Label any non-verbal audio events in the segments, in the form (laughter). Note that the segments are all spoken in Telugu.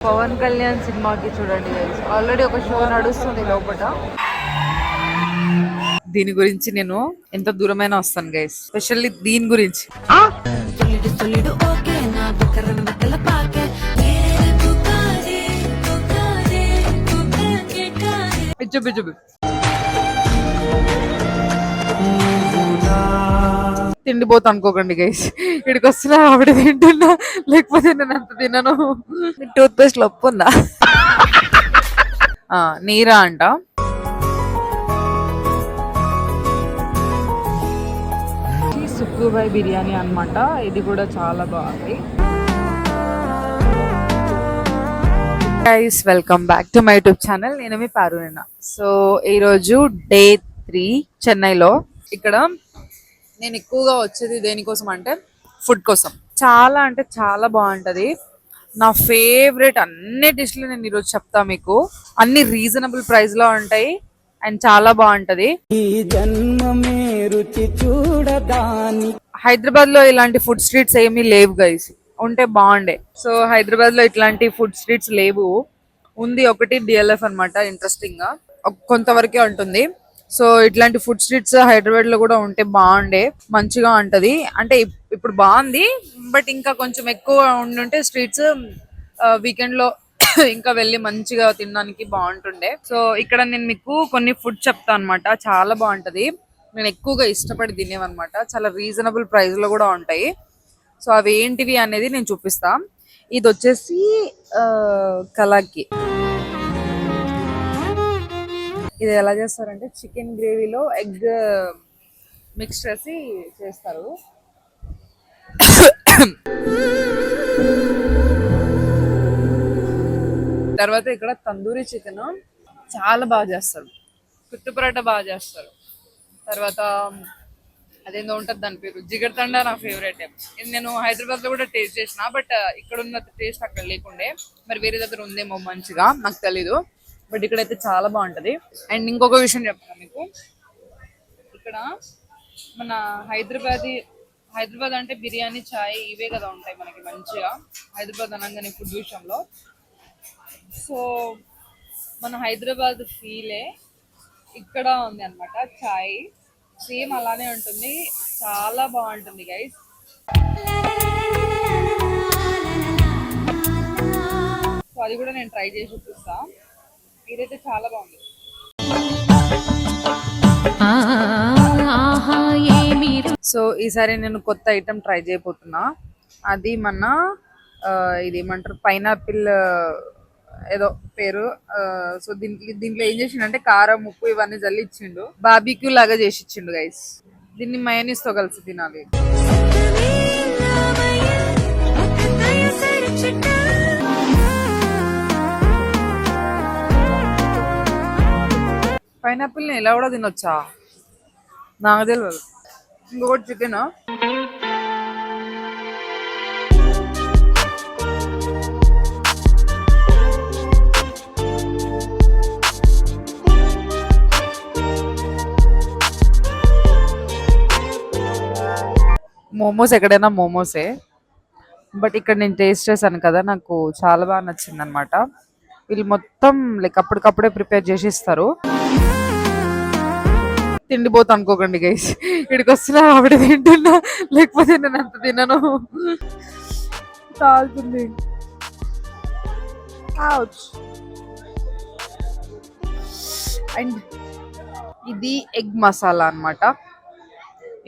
పవన్ కళ్యాణ్ సినిమాకి చూడండి ఆల్రెడీ ఒక షో నడుస్తుంది లోపల దీని గురించి నేను ఎంత దూరమైనా వస్తాను గైస్ స్పెషల్లీ దీని గురించి. తిండిపోతా అనుకోకండి గైస్ ఇక్కడికి వస్తున్నా ఆవిడ తింటున్నా లేకపోతే నేను అంత తినను. టూత్ పేస్ట్ లొప్పు ఉందా? ఆ, నీరా అంట. సుక్కుబాయ్ బిర్యానీ అన్నమాట. ఇది కూడా చాలా బాగుంది. Guys welcome back to my YouTube channel నేను మీ పారునేనా. సో ఈరోజు డే త్రీ చెన్నైలో. ఇక్కడ నేను ఎక్కువగా వచ్చేది దేనికోసం అంటే ఫుడ్ కోసం. చాలా అంటే చాలా బాగుంటది. నా ఫేవరెట్ అన్ని డిష్లు నేను ఈరోజు చెప్తా మీకు. అన్ని రీజనబుల్ ప్రైస్లో ఉంటాయి. అండ్ చాలా బాగుంటది. ఈ జన్మమే రుచి చూడదాని. హైదరాబాద్లో ఇలాంటి ఫుడ్ స్ట్రీట్స్ ఏమీ లేవు గైస్. ఉంటే బాగుండే. సో హైదరాబాద్లో ఇట్లాంటి ఫుడ్ స్ట్రీట్స్ లేవు. ఉంది ఒకటి డిఎల్ఎఫ్ అన్నమాట ఇంట్రెస్టింగ్గా కొంతవరకే ఉంటుంది. సో ఇట్లాంటి ఫుడ్ స్ట్రీట్స్ హైదరాబాద్లో కూడా ఉంటే బాగుండే మంచిగా ఉంటది. అంటే ఇప్పుడు బాగుంది బట్ ఇంకా కొంచెం ఎక్కువ ఉండుంటే స్ట్రీట్స్ వీకెండ్లో (coughs) ఇంకా వెళ్ళి మంచిగా తినడానికి బాగుంటుండే. సో ఇక్కడ నేను మీకు కొన్ని ఫుడ్ చెప్తా అన్నమాట. చాలా బాగుంటది. నేను ఎక్కువగా ఇష్టపడి తినేవన్నమాట. చాలా రీజనబుల్ ప్రైస్లో కూడా ఉంటాయి. సో అవి ఏంటివి అనేది నేను చూపిస్తా. ఇది వచ్చేసి కలాకి. ఇది ఎలా చేస్తారంటే చికెన్ గ్రేవీలో ఎగ్ మిక్స్ చేసి చేస్తారు. తర్వాత ఇక్కడ తందూరి చికెన్ చాలా బాగా చేస్తారు. కుట్టు పరాట బాగా చేస్తారు. తర్వాత um, అదేందో ఉంటుంది దాని పేరు జిగర్తండా నా ఫేవరెట్ ఇది నేను హైదరాబాద్లో కూడా టేస్ట్ చేసిన బట్ uh, ఇక్కడ ఉన్న టేస్ట్ అక్కడ లేకుండే. మరి వేరే దగ్గర ఉందేమో మంచిగా నాకు తెలీదు. బట్ ఇక్కడైతే చాలా బాగుంటది. అండ్ ఇంకొక విషయం చెప్తాను మీకు. ఇక్కడ మన హైదరాబాది హైదరాబాద్ అంటే బిర్యానీ చాయ్ ఇవే కదా ఉంటాయి మనకి మంచిగా. హైదరాబాద్ అనగానే ఫుడ్ విషయంలో. సో మన హైదరాబాద్ ఫీలే ఇక్కడ ఉంది అనమాట చాయ్ సేమ్ అలానే ఉంటుంది. చాలా బాగుంటుంది గైస్ సో అది కూడా నేను ట్రై చేసి చూస్తాను ఇదైతే చాలా బాగుంది. సో ఈసారి నేను కొత్త ఐటమ్ ట్రై చేయబోతున్నా. అది మన ఆ, ఇది ఏమంటారు పైనాపిల్ ఏదో పేరు. సో దీంట్లో దీంట్లో ఏం చేసిండు అంటే కారం ఉప్పు ఇవన్నీ జల్లి ఇచ్చిండు బాబీక్యూ లాగా చేసి ఇచ్చిండు గైస్ దీన్ని mayonnaise తో కలిసి తినాలి. పైనాపిల్ని ఇలా కూడా తినొచ్చా? నాకు తెలియదు ఇంకొకటి చికెన్ మోమోస్ ఎక్కడైనా మోమోసే. బట్ ఇక్కడ నేను టేస్ట్ చేశాను కదా నాకు చాలా బాగా నచ్చింది అనమాట వీళ్ళు మొత్తం లైక్ అప్పటికప్పుడే ప్రిపేర్ చేసి ఇస్తారు తిండిపోతా అనుకోకండి గైస్ ఇక్కడికి వస్తున్నా ఆవిడ తింటున్నా లేకపోతే నేను అంత తినను. తాగుతుంది. అండ్ ఇది ఎగ్ మసాలా అన్నమాట.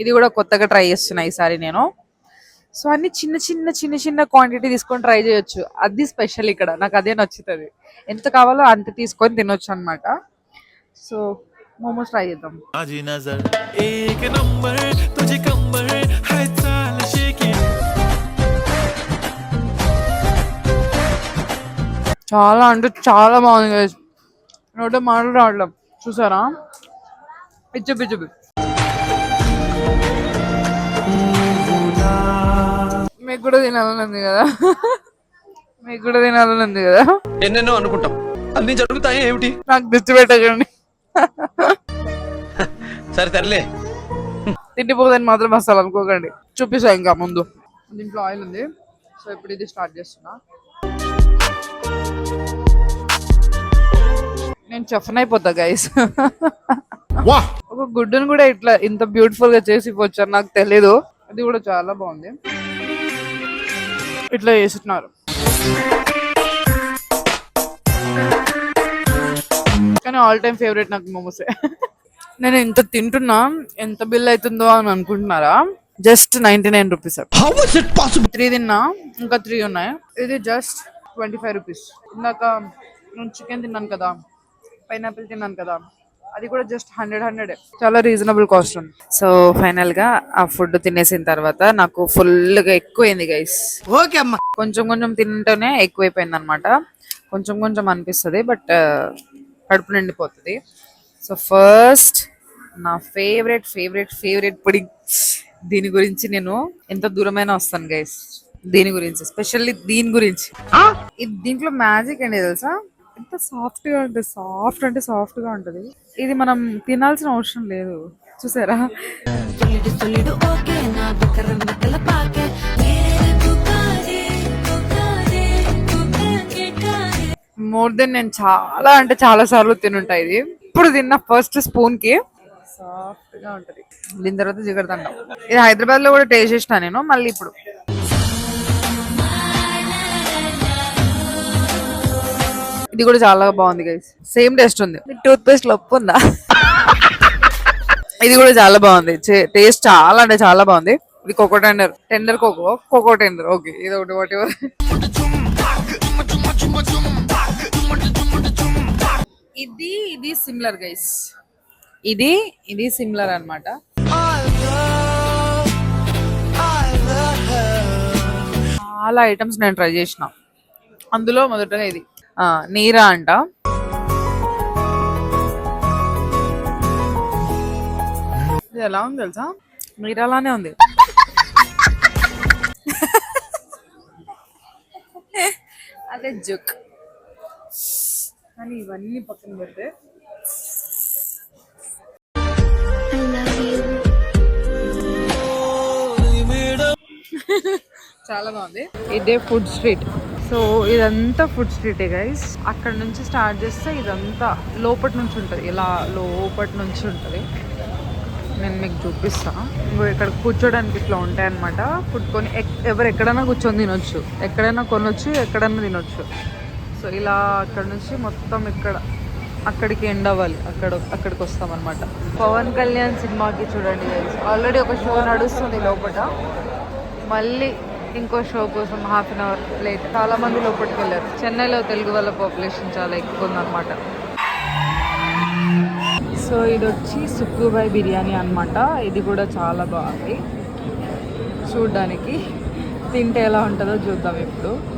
ఇది కూడా కొత్తగా ట్రై చేస్తున్నా ఈసారి నేను. సో అన్ని చిన్న చిన్న చిన్న చిన్న క్వాంటిటీ తీసుకొని ట్రై చేయొచ్చు. అది స్పెషల్ ఇక్కడ. నాకు అదే నచ్చుతుంది. ఎంత కావాలో అంత తీసుకొని తినొచ్చు అనమాట సో మోమోస్ ట్రై చేద్దాం. చాలా అంటే చాలా బాగుంది నోట మాట్లాడలేం రావడం చూసారా? పిచ్చు పిచ్చు. కూడా తినాలని ఉంది కదా. మీకు కూడా తినాలని ఉంది కదా. ఎన్నెన్నో అనుకుంటాం. అన్ని జరుగుతాయి ఏమిటి? నాకు దిష్టి పెట్టకండి. సరే తరలే తిండిపోదని మాత్రం అసలు అనుకోకండి. చూపిస్తా ఇంకా ముందు. దీంట్లో ఆయిల్ ఉంది. సో ఇప్పుడు ఇది స్టార్ట్ చేస్తున్నా. నేను చెఫన్ అయిపోతా గైస్ ఒక గుడ్డును కూడా ఇట్లా ఇంత బ్యూటిఫుల్గా చేసి ఇవ్వచ్చు నాకు తెలీదు. అది కూడా చాలా బాగుంది. ఇట్లా చేస్తున్నారు. కానీ ఆల్ టైమ్ ఫేవరెట్ నాకు మోమోసే నేను ఇంత తింటున్నా ఎంత బిల్ అవుతుందో అని అనుకుంటున్నారా? Just ninety nine rupees three తిన్నా ఇంకా త్రీ ఉన్నాయి. ఇది జస్ట్ ట్వంటీ ఫైవ్ రూపీస్ ఇందాక నేను చికెన్ తిన్నాను కదా పైనాపిల్ తిన్నాను కదా అది కూడా జస్ట్ హండ్రెడ్ హండ్రెడ్ చాలా రీజనబుల్ కాస్ట్ ఉంది. సో ఫైనల్గా ఆ ఫుడ్ తినేసిన తర్వాత నాకు ఫుల్గా ఎక్కువైంది గైస్ ఓకే అమ్మా. కొంచెం కొంచెం తింటూనే ఎక్కువైపోయింది అనమాట కొంచెం కొంచెం అనిపిస్తుంది బట్ కడుపు నిండిపోతుంది. సో ఫస్ట్ నా ఫేవరెట్ ఫేవరెట్ ఫేవరెట్ పుడింగ్ దీని గురించి నేను ఎంత దూరమైనా వస్తాను గైస్ దీని గురించి స్పెషల్లీ దీని గురించి. దీంట్లో మ్యాజిక్ అండి తెలుసా? ఎంత సాఫ్ట్గా ఉంటుంది సాఫ్ట్ అంటే సాఫ్ట్గా ఉంటది. ఇది మనం తినాల్సిన అవసరం లేదు. చూసారా? మోర్ దెన్ నేను చాలా అంటే చాలా సార్లు తినుంటా ఇది. ఇప్పుడు తిన్న ఫస్ట్ స్పూన్కి సాఫ్ట్గా ఉంటది. దీని తర్వాత జిగడదండం ఇది హైదరాబాద్లో కూడా టేస్ట్ చేసిన నేను మళ్ళీ ఇప్పుడు. ఇది కూడా చాలా బాగుంది గైస్ సేమ్ టేస్ట్ ఉంది. టూత్ పేస్ట్లో ఉప్పు ఉందా? ఇది కూడా చాలా బాగుంది. టేస్ట్ చాలా అంటే చాలా బాగుంది. ఇది coco tender tender coco coco tender okay ఇది ఒకటి వాట్ ఎవర్ ఇది ఇది సిమిలర్ గైస్ ఇది ఇది సిమిలర్ అన్నమాట. చాలా ఐటమ్స్ నేను ట్రై చేసిన. అందులో మొదటగా ఇది. నీరా అంట. ఇది ఎలా ఉంది తెలుసా? నీరాలానే ఉంది. అదే జుక్. కానీ ఇవన్నీ పక్కన పెడితే. చాలా బాగుంది. ఇదే ఫుడ్ స్ట్రీట్ సో ఇదంతా ఫుడ్ స్ట్రీటే గైస్ అక్కడ నుంచి స్టార్ట్ చేస్తే ఇదంతా లోపటి నుంచి ఉంటుంది. ఇలా లోపటి నుంచి ఉంటుంది. నేను మీకు చూపిస్తా. ఇంకో ఇక్కడ కూర్చోడానికి ఇట్లా ఉంటాయన్నమాట. ఫుడ్ కొని ఎవరు ఎక్కడైనా కూర్చొని తినొచ్చు. ఎక్కడైనా కొనొచ్చు ఎక్కడైనా తినొచ్చు. సో ఇలా అక్కడ నుంచి మొత్తం ఇక్కడ అక్కడికి ఎండ్ అవ్వాలి. అక్కడ అక్కడికి వస్తామన్నమాట. పవన్ కళ్యాణ్ సినిమాకి చూడండి ఆల్రెడీ ఒక షో నడుస్తుంది లోపల మళ్ళీ ఇంకో షో కోసం హాఫ్ అన్ అవర్ లేట్. చాలా మంది లోపలికి వెళ్ళారు. చెన్నైలో తెలుగు వాళ్ళ పాపులేషన్ చాలా ఎక్కువ ఉందన్నమాట. సో ఇది వచ్చి సుక్కుబాయ్ బిర్యానీ అనమాట ఇది కూడా చాలా బాగుంది. చూడ్డానికి. తింటే ఎలా ఉంటుందో చూద్దాం ఇప్పుడు.